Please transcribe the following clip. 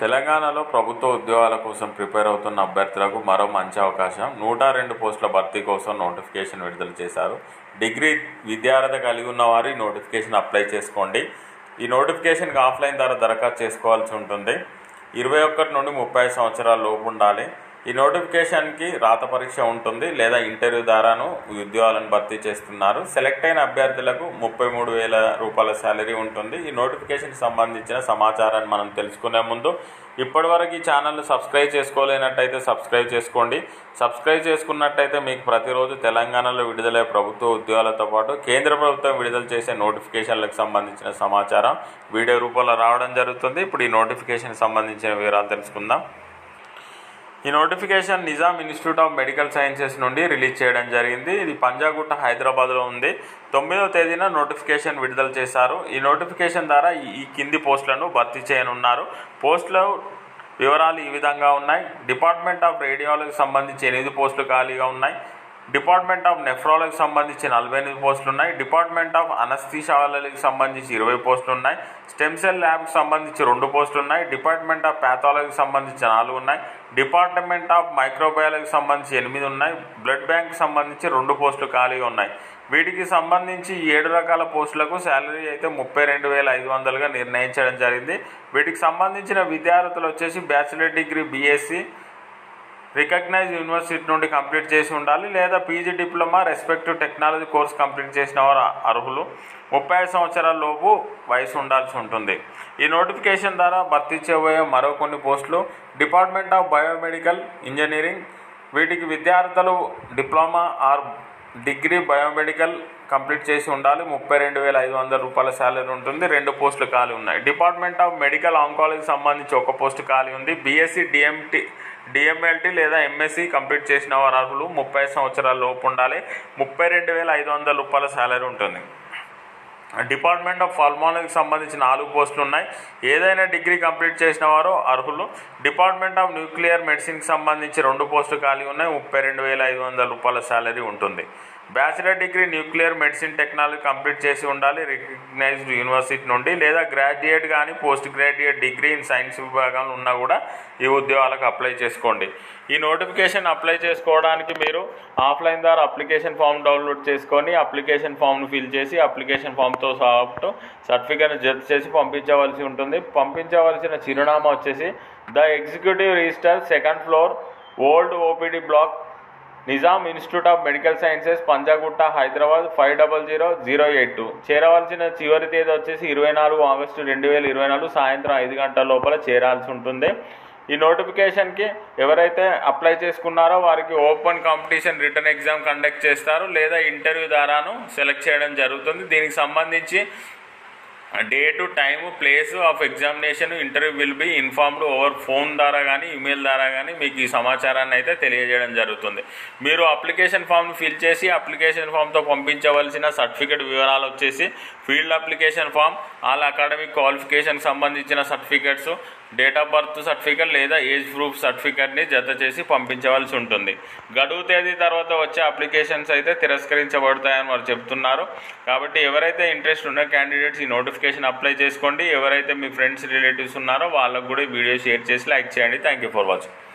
తెలంగాణలో ప్రభుత్వ ఉద్యోగాల కోసం ప్రిపేర్ అవుతున్న అభ్యర్థులకు మరో మంచి అవకాశం. నూట రెండు పోస్టుల భర్తీ కోసం నోటిఫికేషన్ విడుదల చేశారు. డిగ్రీ విద్యార్హత కలిగి ఉన్న వారు నోటిఫికేషన్ అప్లై చేసుకోండి. ఈ నోటిఫికేషన్కి ఆఫ్లైన్ ద్వారా దరఖాస్తు చేసుకోవాల్సి ఉంటుంది. ఇరవై ఒకటి నుండి ముప్పై సంవత్సరాల లోపు ఉండాలి. ఈ నోటిఫికేషన్కి రాత పరీక్ష ఉంటుంది లేదా ఇంటర్వ్యూ ద్వారాను ఉద్యోగాలను భర్తీ చేస్తున్నారు. సెలెక్ట్ అయిన అభ్యర్థులకు ముప్పై మూడు వేల రూపాయల శాలరీ ఉంటుంది. ఈ నోటిఫికేషన్కి సంబంధించిన సమాచారాన్ని మనం తెలుసుకునే ముందు ఇప్పటివరకు ఈ ఛానల్ను సబ్స్క్రైబ్ చేసుకోలేనట్టయితే సబ్స్క్రైబ్ చేసుకోండి. సబ్స్క్రైబ్ చేసుకున్నట్టయితే మీకు ప్రతిరోజు తెలంగాణలో విడుదలయ్యే ప్రభుత్వ ఉద్యోగాలతో పాటు కేంద్ర ప్రభుత్వం విడుదల చేసే నోటిఫికేషన్లకు సంబంధించిన సమాచారం వీడియో రూపంలో రావడం జరుగుతుంది. ఇప్పుడు ఈ నోటిఫికేషన్ సంబంధించిన వివరాలు తెలుసుకుందాం. ఈ notification Nizam institute of medical sciences నుండి రిలీజ్ చేయడం జరిగింది. ఇది పంజాగుట్ట హైదరాబాద్లో ఉంది. తొమ్మిదవ తేదీన నోటిఫికేషన్ విడుదల చేశారు. ఈ నోటిఫికేషన్ ద్వారా ఈ- కింది పోస్టులను భర్తీ చేయనున్నారు. పోస్టులు వివరాలు ఈ విధంగా ఉన్నాయి. డిపార్ట్మెంట్ ఆఫ్ రేడియాలజీకి సంబంధించి ఎనిమిది పోస్టులు ఖాళీగా ఉన్నాయి. డిపార్ట్మెంట్ ఆఫ్ నెఫ్రాలజీకి సంబంధించి నలభై ఎనిమిది పోస్టులు ఉన్నాయి డిపార్ట్మెంట్ ఆఫ్ అనస్థీషాలజీకి సంబంధించి ఇరవై పోస్టులు ఉన్నాయి స్టెమ్ సెల్ ల్యాబ్కి సంబంధించి రెండు పోస్టులు ఉన్నాయి డిపార్ట్మెంట్ ఆఫ్ ప్యాథాలజీకి సంబంధించి నాలుగు ఉన్నాయి. డిపార్ట్మెంట్ ఆఫ్ మైక్రోబయాలజీకి సంబంధించి ఎనిమిది ఉన్నాయి. బ్లడ్ బ్యాంక్కి సంబంధించి రెండు పోస్టులు ఖాళీగా ఉన్నాయి. వీటికి సంబంధించి ఏడు రకాల పోస్టులకు శాలరీ అయితే ముప్పై రెండు వేల ఐదు వందలుగా నిర్ణయించడం జరిగింది. వీటికి సంబంధించిన విద్యార్థులు వచ్చేసి bachelor degree BSc recognize university నుండి కంప్లీట్ చేసి ఉండాలి లేదా PG diploma respective technology course complete చేసిన వారు అర్హులు. ముప్పై ఐదు సంవత్సరాల లోపు వయసు ఉండాల్సి ఉంటుంది. ఈ నోటిఫికేషన్ ద్వారా భర్తీ చేయబోయే మరో కొన్ని పోస్టులు డిపార్ట్మెంట్ ఆఫ్ బయోమెడికల్ ఇంజనీరింగ్ వీటికి విద్యార్థులు diploma or degree biomedical complete చేసి ఉండాలి. ముప్పై రెండు వేల ఐదు వందల రూపాయల శాలరీ ఉంటుంది. రెండు పోస్టులు ఖాళీ ఉన్నాయి. డిపార్ట్మెంట్ ఆఫ్ మెడికల్ ఆంకాలజీకి సంబంధించి ఒక పోస్ట్ ఖాళీ ఉంది. బీఎస్సీ డిఎంటీ డిఎంఎల్టీ లేదా ఎంఎస్సి కంప్లీట్ చేసిన వారు అర్హులు ముప్పై సంవత్సరాల లోపు ఉండాలి. ముప్పై రెండు వేల ఐదు వందల రూపాయల శాలరీ ఉంటుంది. డిపార్ట్మెంట్ ఆఫ్ ఫార్మాలజీకి సంబంధించి నాలుగు పోస్టులు ఉన్నాయి. ఏదైనా డిగ్రీ కంప్లీట్ చేసిన వారు అర్హులు. డిపార్ట్మెంట్ ఆఫ్ న్యూక్లియర్ మెడిసిన్కి సంబంధించి రెండు పోస్టులు ఖాళీ ఉన్నాయి. ముప్పై రెండు వేల ఐదు వందల రూపాయల శాలరీ ఉంటుంది. Bachelor degree nuclear medicine technology complete చేసి ఉండాలి రికగ్నైజ్డ్ యూనివర్సిటీ నుండి లేదా గ్రాడ్యుయేట్ కానీ post graduate degree in science విభాగంలో ఉన్నా కూడా ఈ ఉద్యోగాలకు అప్లై చేసుకోండి. ఈ నోటిఫికేషన్ అప్లై చేసుకోవడానికి మీరు ఆఫ్లైన్ ద్వారా అప్లికేషన్ ఫామ్ డౌన్లోడ్ చేసుకొని అప్లికేషన్ ఫామ్ను ఫిల్ చేసి అప్లికేషన్ ఫామ్తో సాఫ్ట్ సర్టిఫికేట్ జత చేసి పంపించవలసి ఉంటుంది. పంపించవలసిన చిరునామా వచ్చేసి the executive register second floor old OPD block Nizam institute of medical sciences Panjagutta Hyderabad five double zero zero eight two. చేరవలసిన చివరి తేదీ వచ్చేసి ఇరవై నాలుగు ఆగస్టు రెండు వేల ఇరవై నాలుగు సాయంత్రం ఐదు గంటల లోపల చేరాల్సి ఉంటుంది. ఈ నోటిఫికేషన్కి ఎవరైతే అప్లై చేసుకున్నారో వారికి open competition written exam conduct చేస్తారు లేదా ఇంటర్వ్యూ ద్వారాను సెలెక్ట్ చేయడం జరుగుతుంది. దీనికి సంబంధించి date time place of examination interview will be informed over phone ద్వారా కానీ ఈమెయిల్ ద్వారా కానీ మీకు ఈ సమాచారాన్ని అయితే తెలియజేయడం జరుగుతుంది. మీరు అప్లికేషన్ ఫామ్ను ఫిల్ చేసి అప్లికేషన్ ఫామ్తో పంపించవలసిన సర్టిఫికేట్ వివరాలు వచ్చేసి filled application form all academic qualification సంబంధించిన certificates date of birth certificate లేదా ఏజ్ ప్రూఫ్ సర్టిఫికేట్ని జత చేసి పంపించవలసి ఉంటుంది. గడువు తేదీ తర్వాత వచ్చే అప్లికేషన్స్ అయితే తిరస్కరించబడతాయని వారు చెప్తున్నారు. కాబట్టి ఎవరైతే ఇంట్రెస్ట్ ఉన్న క్యాండిడేట్స్ ఈ నోటిఫికేషన్ అప్లై చేసుకోండి. ఎవరైతే మీ ఫ్రెండ్స్ రిలేటివ్స్ ఉన్నారో వాళ్ళకు కూడా వీడియో షేర్ చేసి లైక్ చేయండి. Thank you for watching.